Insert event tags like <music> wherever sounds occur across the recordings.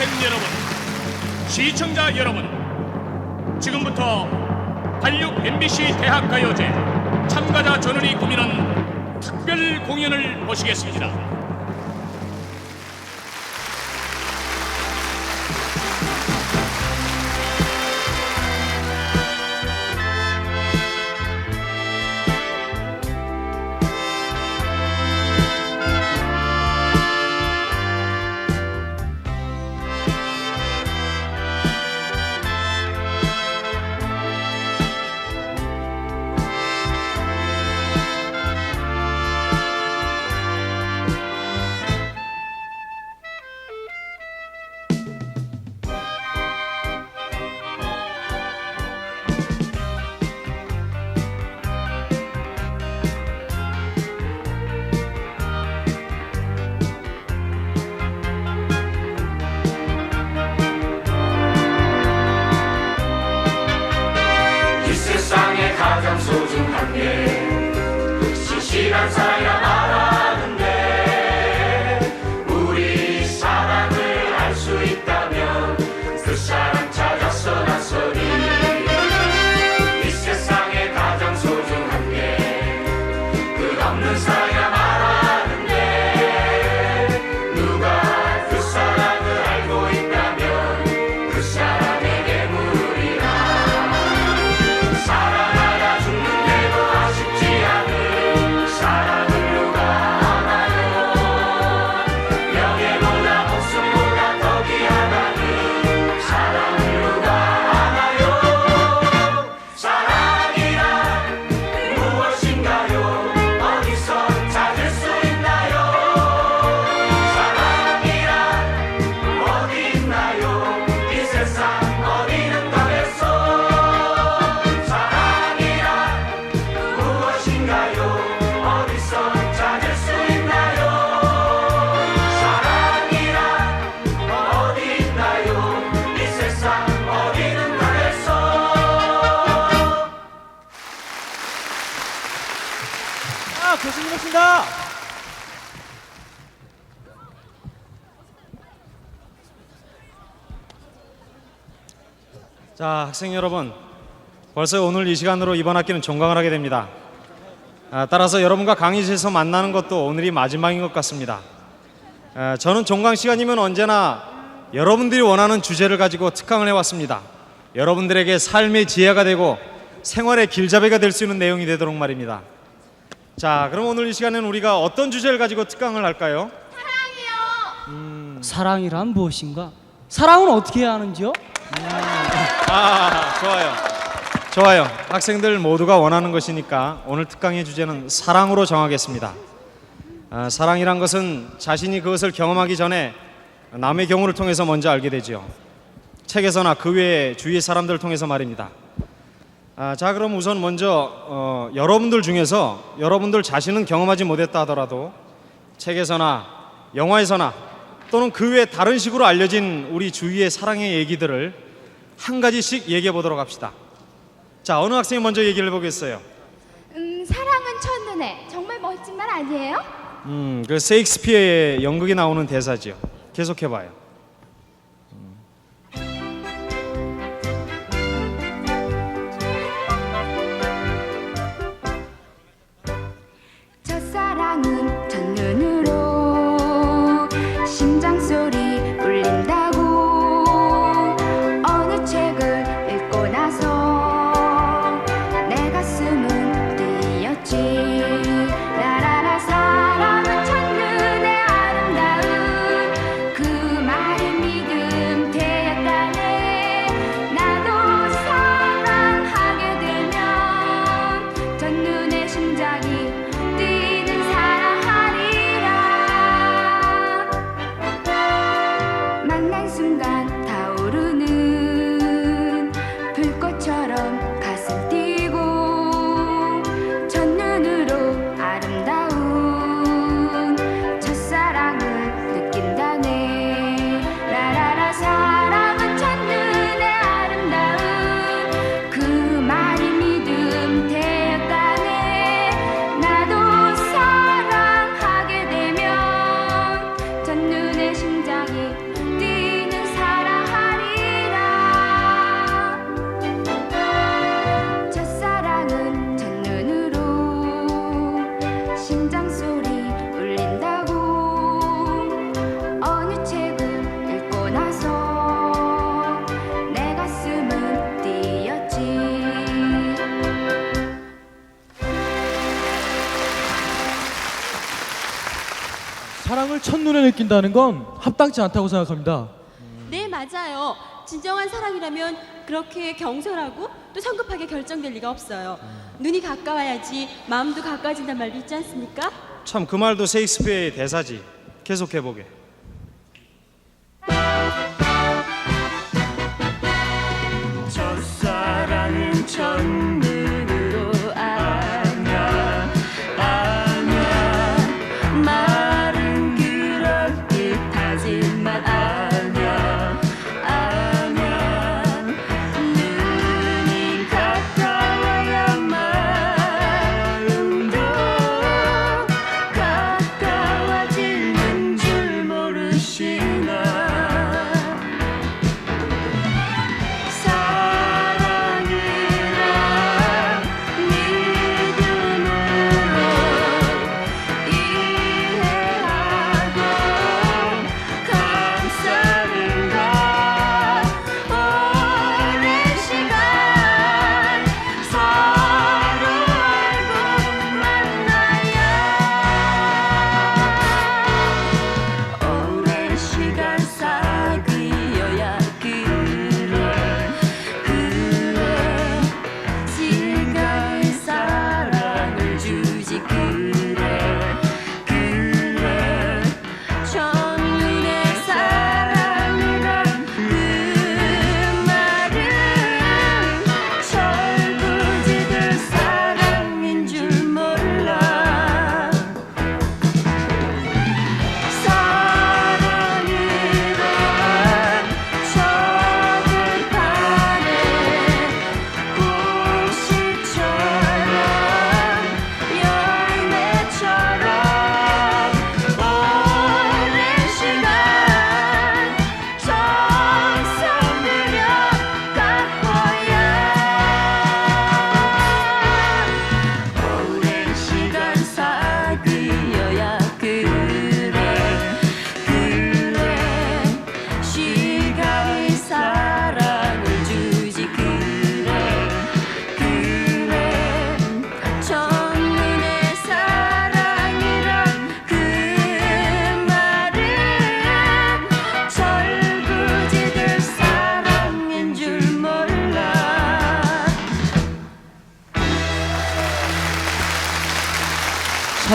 학생 여러분, 시청자 여러분, 지금부터 한육 MBC 대학가요제 참가자 전원이 꾸미는 특별 공연을 보시겠습니다. 자, 학생 여러분, 벌써 오늘 이 시간으로 이번 학기는 종강을 하게 됩니다. 아, 따라서 여러분과 강의실에서 만나는 것도 오늘이 마지막인 것 같습니다. 아, 저는 종강 시간이면 언제나 여러분들이 원하는 주제를 가지고 특강을 해왔습니다. 여러분들에게 삶의 지혜가 되고 생활의 길잡이가 될 수 있는 내용이 되도록 말입니다. 자, 그럼 오늘 이 시간에는 우리가 어떤 주제를 가지고 특강을 할까요? 사랑이란 무엇인가? 사랑은 어떻게 해야 하는지요? <laughs> 아, 좋아요. 좋아요. 학생들 모두가 원하는 것이니까 오늘 특강의 주제는 사랑으로 정하겠습니다. 아, 사랑이란 것은 자신이 그것을 경험하기 전에 남의 경우를 통해서 먼저 알게 되지요. 책에서나 그 외의 주위의 사람들을 통해서 말입니다. 아, 자, 그럼 우선 먼저 어, 여러분들 중에서 여러분들 자신은 경험하지 못했다 하더라도 책에서나 영화에서나 또는 그 외 다른 식으로 알려진 우리 주위의 사랑의 얘기들을 한 가지씩 얘기해 보도록 합시다. 자, 어느 학생이 먼저 얘기를 해보겠어요? 음, 사랑은 첫눈에 정말 멋진 말 아니에요? 음, 그 세익스피어의 연극에 나오는 대사지요. 계속해 봐요. 사랑을 첫눈에 느낀다는 건 합당치 않다고 생각합니다. 네, 맞아요. 진정한 사랑이라면 그렇게 경솔하고 또 성급하게 결정될 리가 없어요. 눈이 가까워야지 마음도 가까워진단 말도 있지 않습니까? 참 그 말도 셰익스피어의 대사지. 계속해 보게.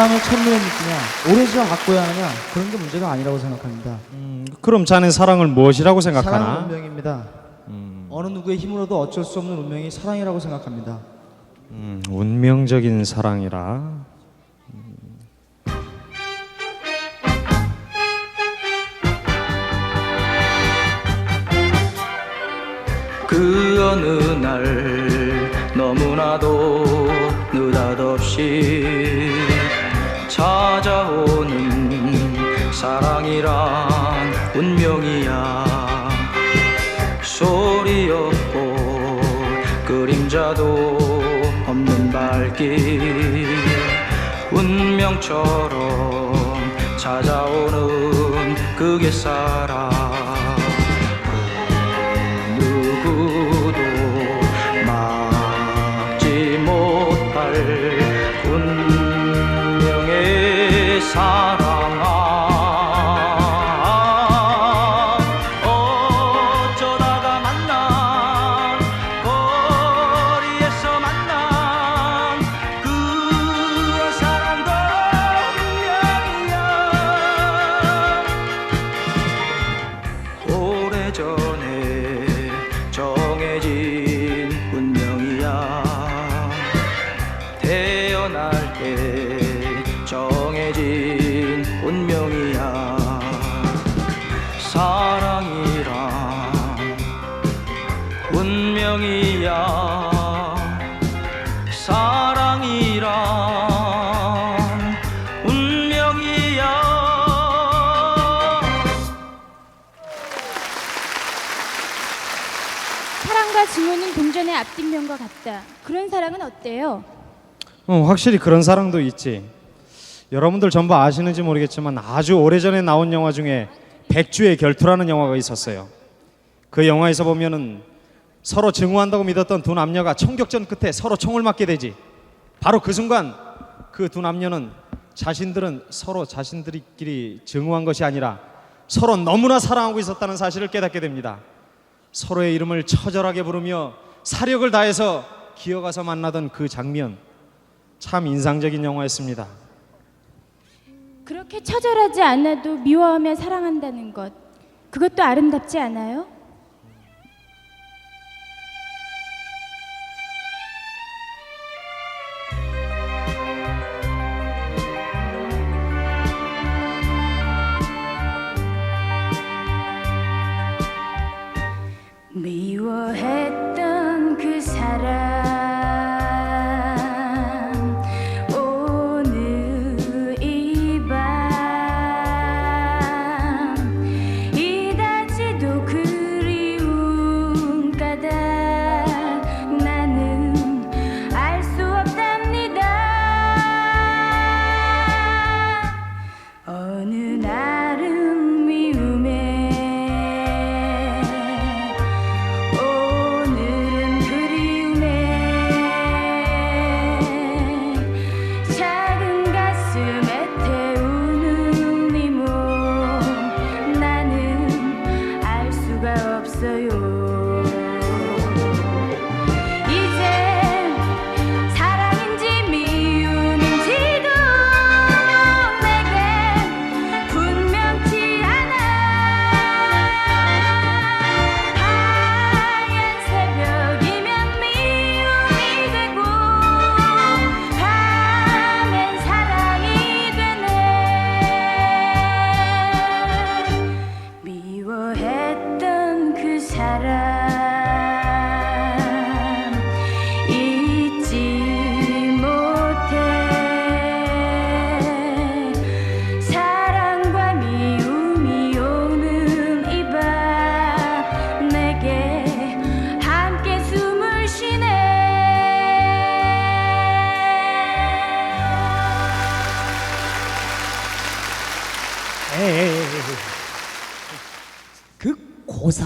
사랑을 첫눈에 느끼냐 오래 시간 갖고야 하느냐 그런 게 문제가 아니라고 생각합니다. 그럼 자네 사랑을 무엇이라고 사랑은 생각하나? 운명입니다. 어느 누구의 힘으로도 어쩔 수 없는 운명이 사랑이라고 생각합니다. 음, 운명적인 사랑이라. 그 어느 날 너무나도 느닷없이 찾아오는 사랑이란 운명이야. 소리 없고 그림자도 없는 발길. 운명처럼 찾아오는 그게 사랑 운명이야 사랑이란 운명이야 사랑과 증오는 동전의 앞뒷면과 같다 그런 사랑은 어때요? 어, 확실히 그런 사랑도 있지. 여러분들 전부 아시는지 모르겠지만 아주 오래전에 나온 영화 중에 백주의 결투라는 영화가 있었어요. 그 영화에서 보면은 서로 증오한다고 믿었던 두 남녀가 총격전 끝에 서로 총을 맞게 되지. 바로 그 순간 그 두 남녀는 자신들은 서로 자신들끼리 증오한 것이 아니라 서로 너무나 사랑하고 있었다는 사실을 깨닫게 됩니다. 서로의 이름을 처절하게 부르며 사력을 다해서 기어가서 만나던 그 장면 참 인상적인 영화였습니다. 그렇게 처절하지 않아도 미워하며 사랑한다는 것 그것도 아름답지 않아요?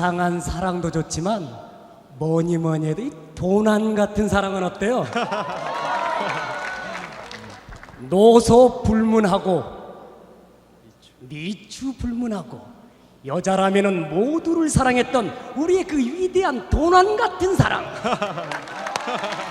그 고상한 사랑도 좋지만 뭐니 뭐니 해도 이 도난 같은 사랑은 어때요? <laughs> 노소 불문하고 미추 불문하고 여자라면은 모두를 사랑했던 우리의 그 위대한 도난 같은 사랑. <laughs>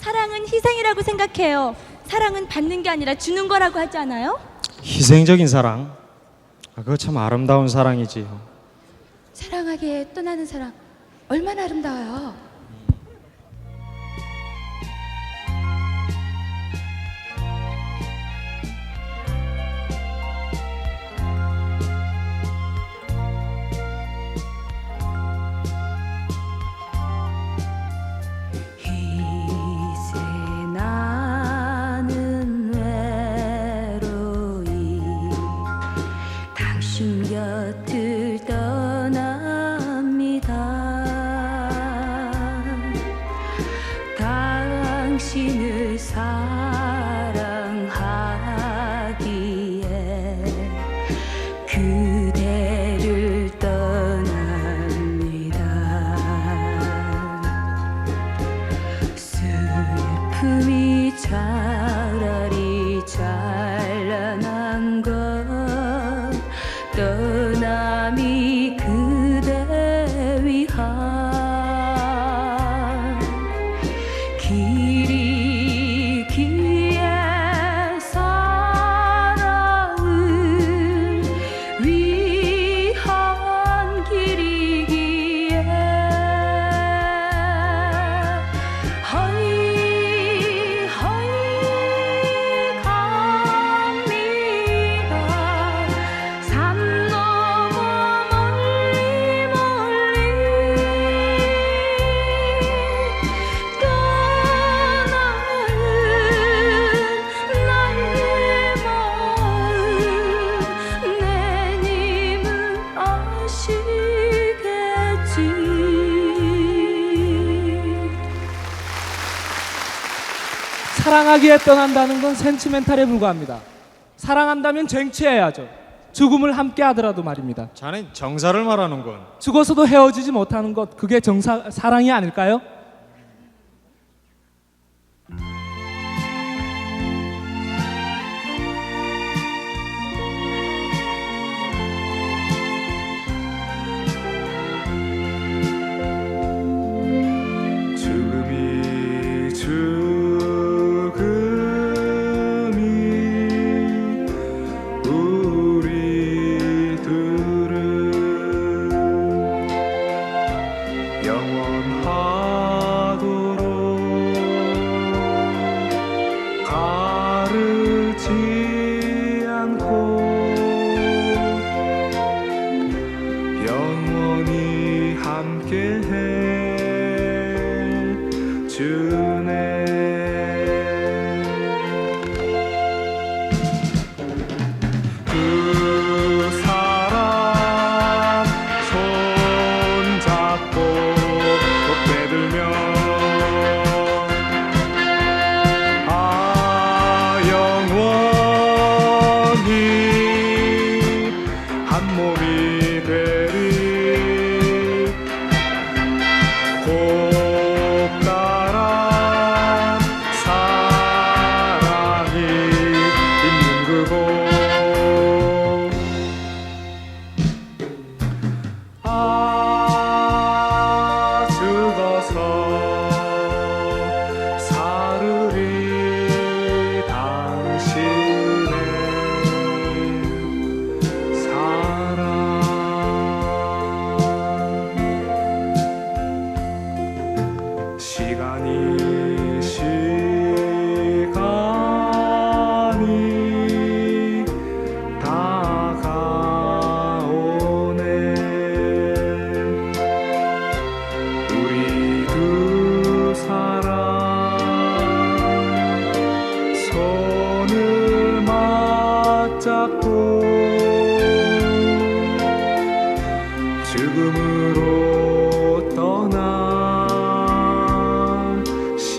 사랑이라고 생각해요. 사랑은 받는 게 아니라 주는 거라고 하지 않아요? 희생적인 사랑. 아, 그거 참 아름다운 사랑이지요. 사랑하기에 떠나는 사랑 얼마나 아름다워요. 사랑하기에 떠난다는 건 센치멘탈에 불과합니다. 사랑한다면 쟁취해야죠. 죽음을 함께 하더라도 말입니다. 자네 정사를 말하는군. 죽어서도 헤어지지 못하는 것 그게 정사 사랑이 아닐까요? 영원하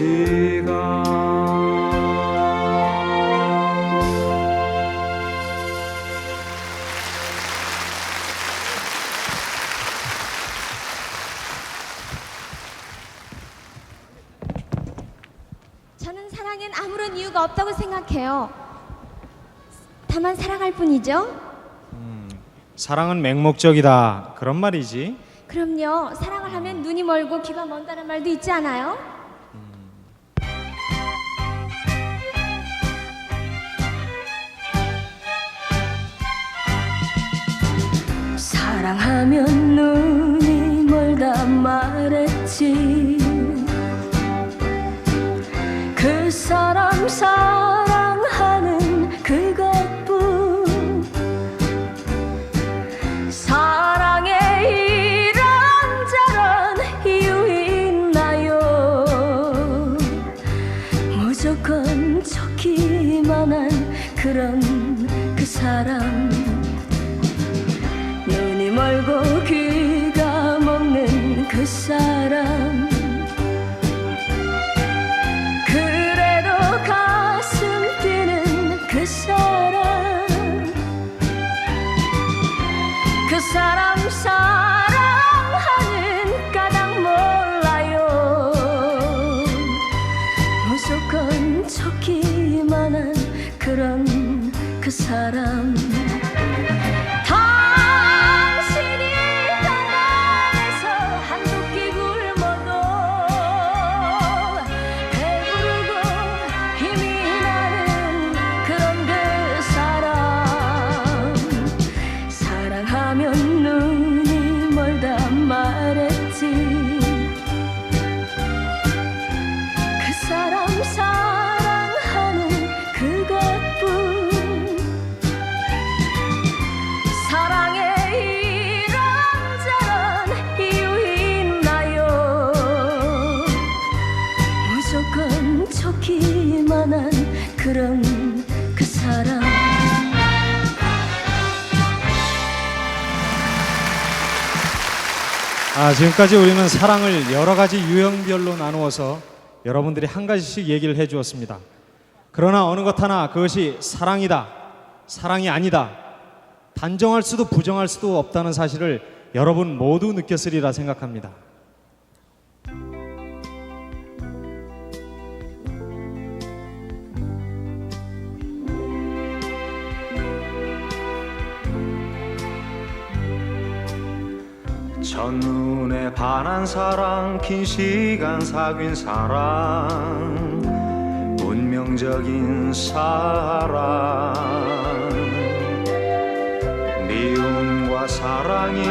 시간 저는 사랑엔 아무런 이유가 없다고 생각해요. 다만 사랑할 뿐이죠. 사랑은 맹목적이다. 그런 말이지. 그럼요. 사랑을 하면 눈이 멀고 귀가 먼다는 말도 있지 않아요? 사랑에 이런저런 이유 있나요? 무조건 좋기만 한 그런 그 사람 눈이 멀고 사람 아, 지금까지 우리는 사랑을 여러 가지 유형별로 나누어서 여러분들이 한 가지씩 얘기를 해 주었습니다. 그러나 어느 것 하나 그것이 사랑이다, 사랑이 아니다, 단정할 수도 부정할 수도 없다는 사실을 여러분 모두 느꼈으리라 생각합니다. 첫눈에 반한 사랑 긴 시간 사귄 사랑 운명적인 사랑. 미움과 사랑이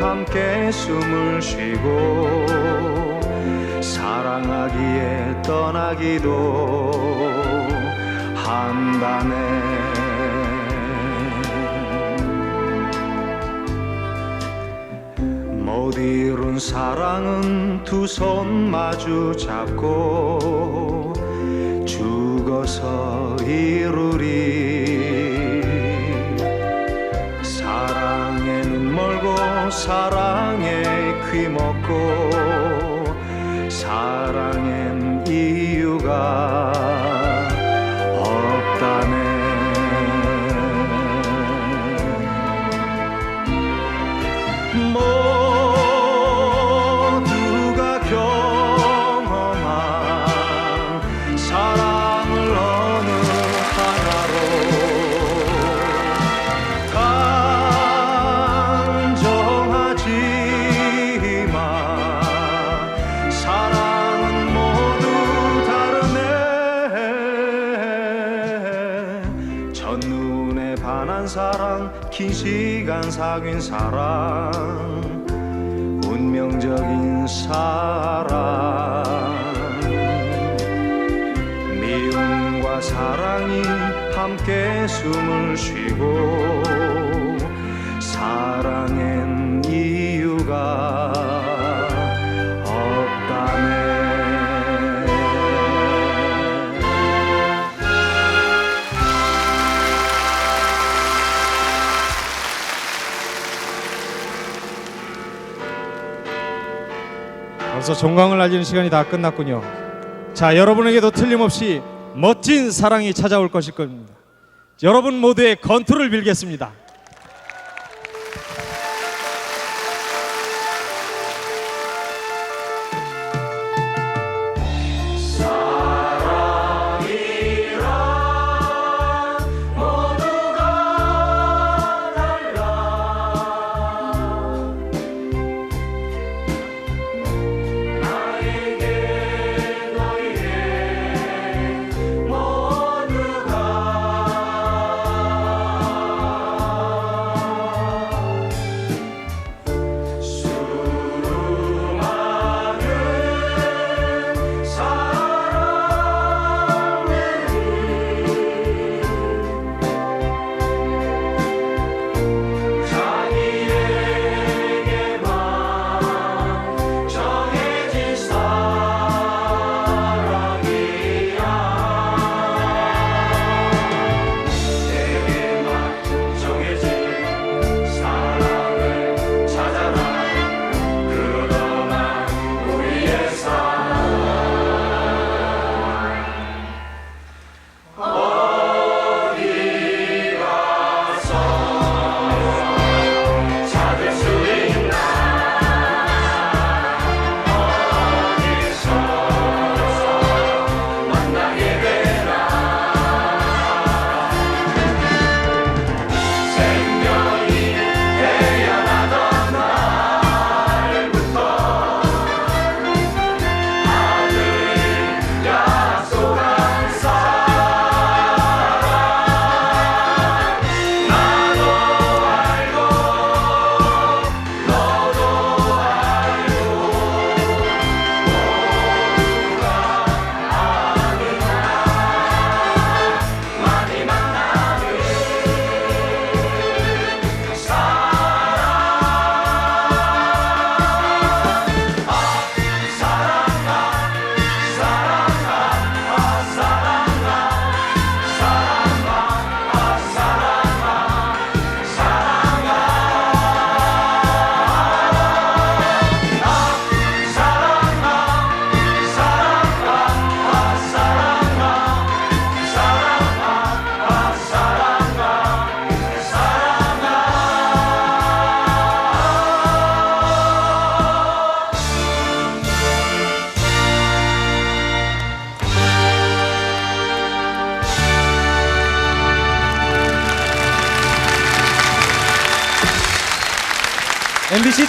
함께 숨을 쉬고 사랑하기에 떠나기도 한다네 못 이룬 사랑은 두 손 마주 잡고 죽어서 이루리. 사랑에는 멀고 사랑에 귀먹고 사귄 사랑 운명적인 사랑 미움과 사랑이 함께 숨을 쉬고 벌써 종강을 알리는 시간이 다 끝났군요. 자, 여러분에게도 틀림없이 멋진 사랑이 찾아올 것일 겁니다. 여러분 모두의 건투를 빌겠습니다.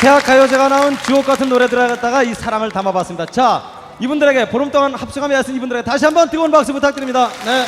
대학 가요제가 나온 주옥 같은 노래들을 갖다가 이 사랑을 담아봤습니다. 자, 이분들에게 보름 동안 합성하며 애쓴 이분들에게 다시 한번 뜨거운 박수 부탁드립니다. 네.